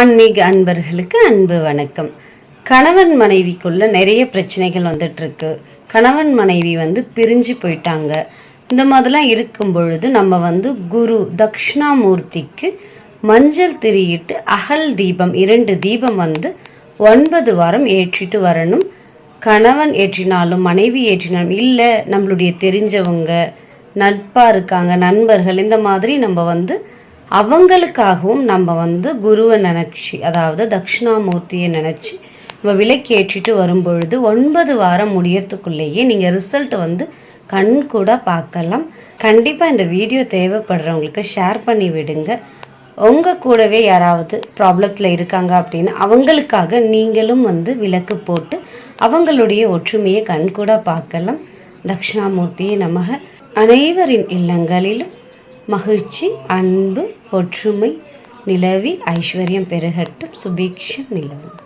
ஆன்மீக அன்பர்களுக்கு அன்பு வணக்கம். கணவன் மனைவிக்குள்ள நிறைய பிரச்சனைகள் வந்துட்டுருக்கு. கணவன் மனைவி வந்து பிரிஞ்சு போயிட்டாங்க. இந்த மாதிரிலாம் இருக்கும் பொழுது நம்ம வந்து குரு தக்ஷணாமூர்த்திக்கு மஞ்சள் திரியிட்டு அகல் தீபம் இரண்டு தீபம் வந்து ஒன்பது வாரம் ஏற்றிட்டு வரணும். கணவன் ஏற்றினாலும் மனைவி ஏற்றினாலும் இல்லை நம்மளுடைய தெரிஞ்சவங்க நட்பாக இருக்காங்க நண்பர்கள் இந்த மாதிரி நம்ம வந்து அவங்களுக்காகவும் நம்ம வந்து குருவை நினச்சி அதாவது தட்சிணாமூர்த்தியை நினச்சி நம்ம விலைக்கு ஏற்றிட்டு வரும்பொழுது ஒன்பது வாரம் முடியறதுக்குள்ளேயே நீங்கள் ரிசல்ட் வந்து கண் கூட பார்க்கலாம். கண்டிப்பாக இந்த வீடியோ தேவைப்படுறவங்களுக்கு ஷேர் பண்ணி விடுங்க. உங்கள் கூடவே யாராவது ப்ராப்ளத்தில் இருக்காங்க அப்படின்னு அவங்களுக்காக நீங்களும் வந்து விளக்கு போட்டு அவங்களுடைய ஒற்றுமையை கண்கூட பார்க்கலாம். தட்சிணாமூர்த்தியை நமக. அனைவரின் இல்லங்களிலும் மகிழ்ச்சி அன்பு ஒற்றுமை நிலவி ஐஸ்வர்யம் பெருகட்டும் சுபீக்ஷம் நிலவும்.